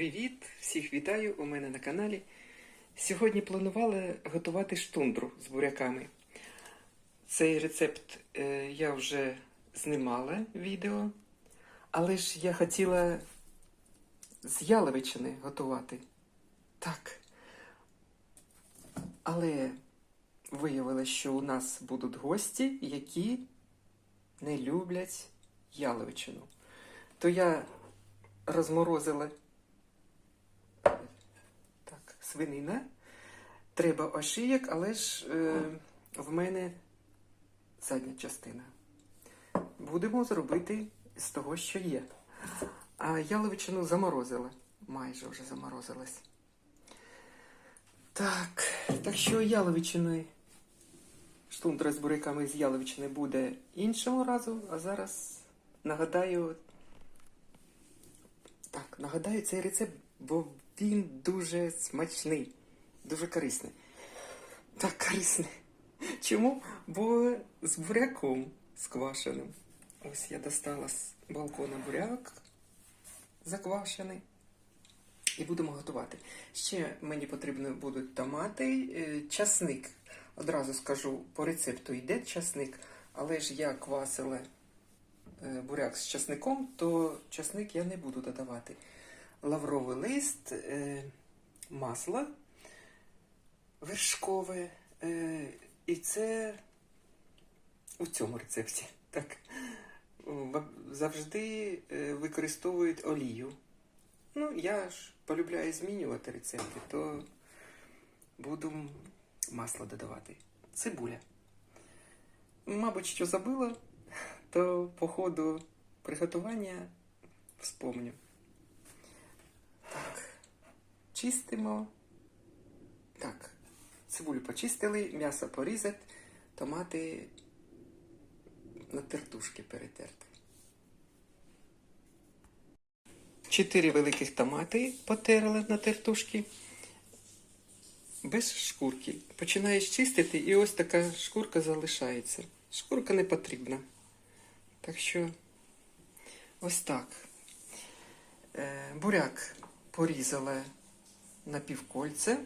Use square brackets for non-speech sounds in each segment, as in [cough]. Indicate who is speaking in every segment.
Speaker 1: Привіт! Всіх вітаю у мене на каналі. Сьогодні планувала готувати штундру з буряками. Цей рецепт е, я вже знімала відео, але ж я хотіла з яловичини готувати. Так. Але виявилось, що у нас будуть гості, які не люблять яловичину. То я розморозила свинина. Треба ошийок, але ж е, в мене задня частина. Будемо зробити з того, що є. А яловичину заморозила. Майже вже заморозилась. Так, так що яловичиною штундра з буряками з яловичини буде іншого разу, а зараз нагадаю. Так, нагадаю цей рецепт, бо він дуже смачний, дуже корисний. Так, корисний. Чому? Бо з буряком сквашеним. Ось я достала з балкона буряк заквашений. І будемо готувати. Ще мені потрібно будуть томати, е, часник. Одразу скажу, по рецепту йде часник, але ж я квасила е, буряк з часником, то часник я не буду додавати. Лавровий лист, е, масло вершкове. е, І це у цьому рецепті. Так. Завжди е, використовують олію. Ну, я ж полюбляю змінювати рецепти, то буду масло додавати. Цибуля. Мабуть, що забила, то по ходу приготування вспомню. Чистимо. Так, цибулю почистили, м'ясо порізати, томати на тертушки перетерти. Чотири великих томати потерли на тертушки. Без шкурки. Починаєш чистити, і ось така шкурка залишається. Шкурка не потрібна. Так що ось так. Е, буряк порізала на півкольця.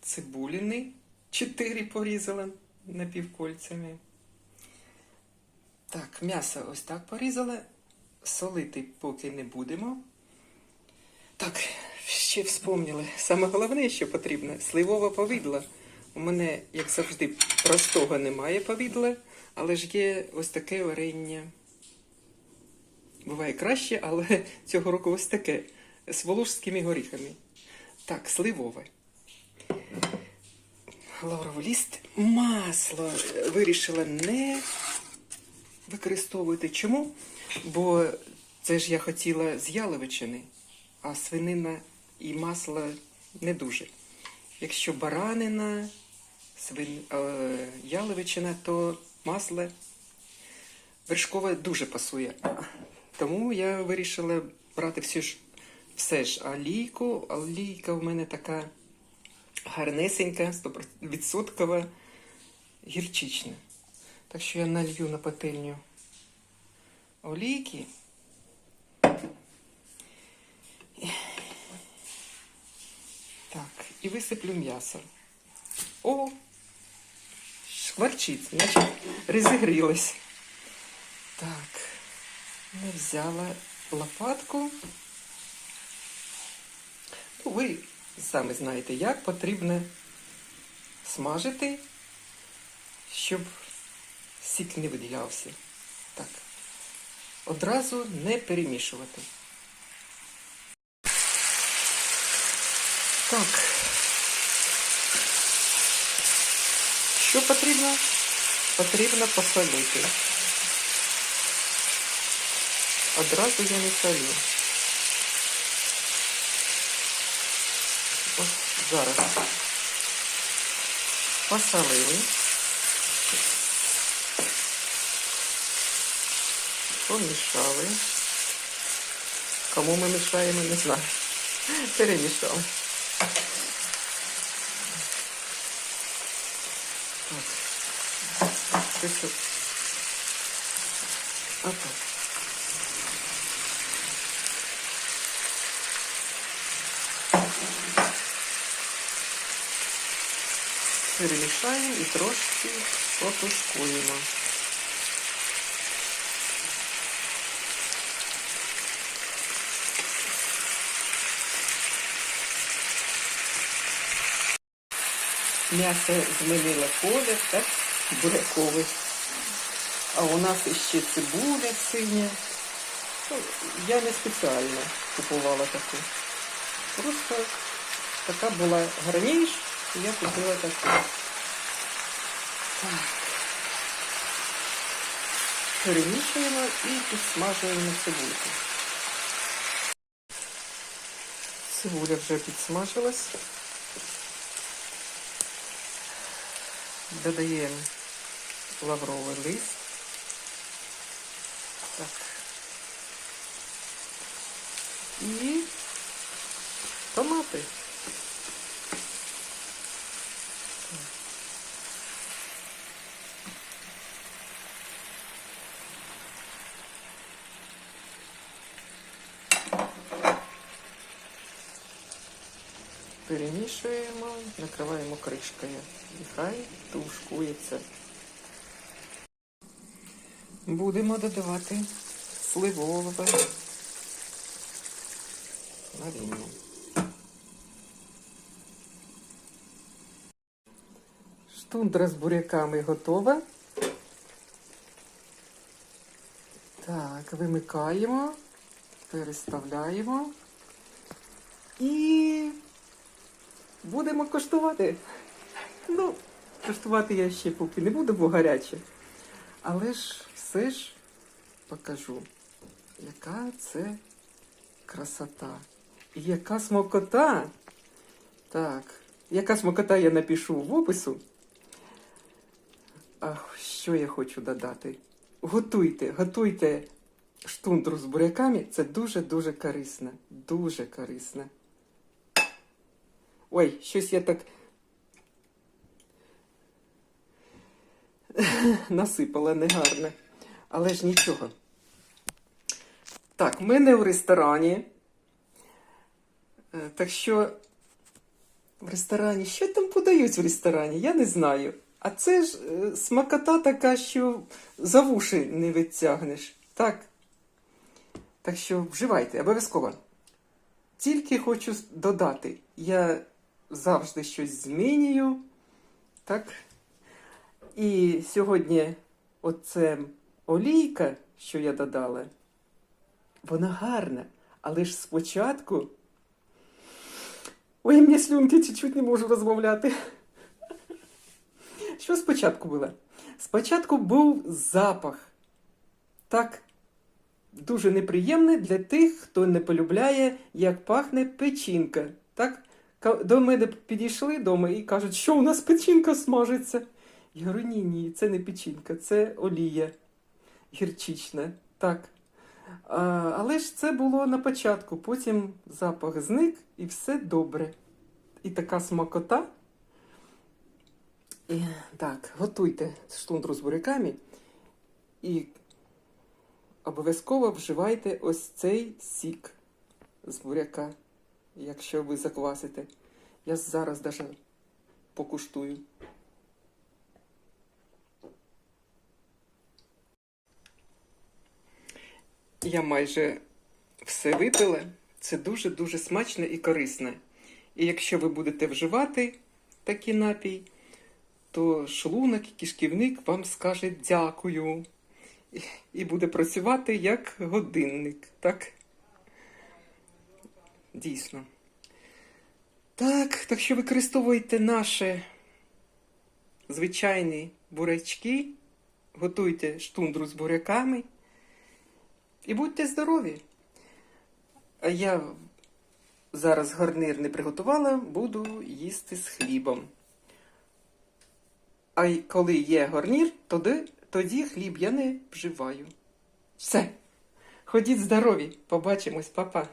Speaker 1: Цибуліни чотири порізала напівкольцями. Так, м'ясо ось так порізала. Солити поки не будемо. Так, ще вспомнили. Саме головне, що потрібно сливове повідло. У мене, як завжди, простого немає повідла, але ж є ось таке варення. Буває краще, але цього року ось таке. З волошськими горіхами. Так, сливове. Лавровий ліст. Масло вирішила не використовувати. Чому? Бо це ж я хотіла з яловичини, а свинина і масло не дуже. Якщо баранина, свин... е, яловичина, то масло вершкове дуже пасує. Тому я вирішила брати все ж, все ж олійку. Олійка в мене така гарнесенька, 100% гірчична. Так що я налью на пательню олійки. Так, і висиплю м'ясо. О! Шкварчить, значить, розігрілось. Так, не взяла лопатку. Ви самі знаєте, як потрібно смажити, щоб сік не виділявся. Так. Одразу не перемішувати. Так. Що потрібно? Потрібно посолити. Одразу я не солю. зараз посолили. Помішали. Кому ми мішаємо, не знаю. Перемішали. Так. Це все. Отак. Перемішаємо і трошки потушкуємо. М'ясо змінило колір, так? Буряковий. А у нас іще цибуля синя. Ну, я не спеціально купувала таку. Просто така була гарніш, і я купила таку. Так. Перемішуємо і підсмажуємо цибульку. Цибуля вже підсмажилась. Додаємо лавровий лист. Так. І томати. Перемішуємо, накриваємо кришкою. І хай тушкується. Будемо додавати сливове варіння. Штундра з буряками готова. Так, вимикаємо, переставляємо і будемо коштувати. Ну, коштувати я ще поки не буду, бо гаряче. Але ж все ж покажу, яка це красота. І яка смокота. Так, яка смокота я напишу в опису. А що я хочу додати? Готуйте, готуйте штундру з буряками. Це дуже-дуже корисно. Дуже корисно. Ой, щось я так [laughs] насипала негарне. Але ж нічого. Так, ми не в ресторані. Е, Так що в ресторані, що там подають в ресторані, я не знаю. А це ж е, смакота така, що за вуші не витягнеш. Так. Так що вживайте, обов'язково. Тільки хочу додати, я завжди щось змінюю. Так. І сьогодні оце олійка, що я додала, вона гарна, але ж спочатку. Ой, мені слюнки чуть-чуть не можу розмовляти. Що спочатку було? Спочатку був запах. Так, дуже неприємний для тих, хто не полюбляє, як пахне печінка. Так? До мене підійшли дома і кажуть, що у нас печінка смажиться. Я говорю, ні, ні, це не печінка, це олія гірчична. Так. А, але ж це було на початку, потім запах зник і все добре. І така смакота. І, так, готуйте штундру з буряками і обов'язково вживайте ось цей сік з буряка, якщо ви заквасите. Я зараз даже покуштую. Я майже все випила. Це дуже-дуже смачно і корисно. І якщо ви будете вживати такий напій, то шлунок і кишківник вам скаже дякую. І буде працювати як годинник. Так? Дійсно. Так, так що використовуйте наші звичайні бурячки, готуйте штундру з буряками і будьте здорові. А я зараз гарнир не приготувала, буду їсти з хлібом. А коли є гарнір, тоді, тоді хліб я не вживаю. Все. Ходіть здорові, побачимось, папа.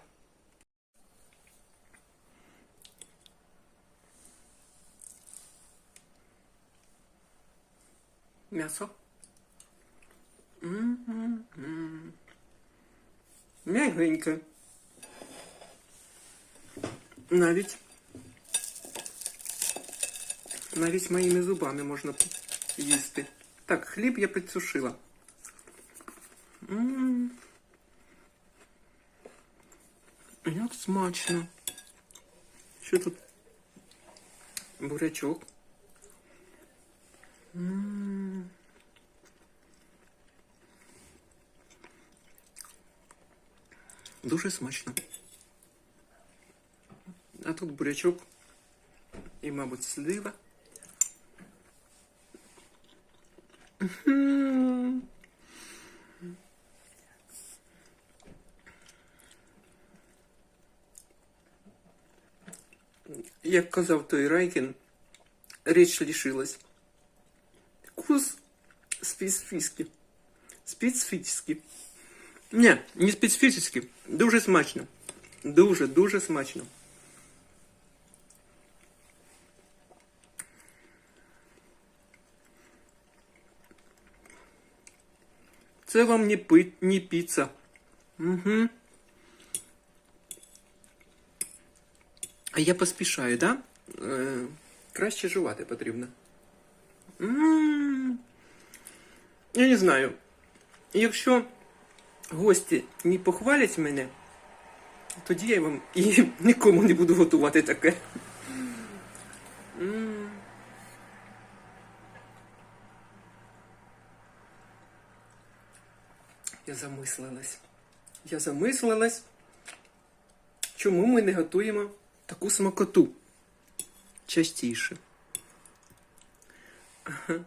Speaker 1: М'ясо. М-м-м. М'ягеньке. Навіть Навіть моїми зубами можна їсти. Так, хліб я підсушила. М. Як смачно. Що тут? Бурячок. М. Дуже смачно. А тут бурячок і, мабуть, слива. Мгм. Як казав той Райкін, річ лишилась. Вкус специфічний. Специфічний. Ні, не специфічний. Дуже смачно. Дуже, дуже смачно. Це вам не, пи... не піца. Угу. А я поспішаю, да? Е, краще жувати потрібно. м Я не знаю. Якщо гості не похвалять мене, тоді я вам і [laughs] нікому не буду готувати таке. Я замислилась. Я замислилась, чому ми не готуємо таку смакоту частіше. Ага.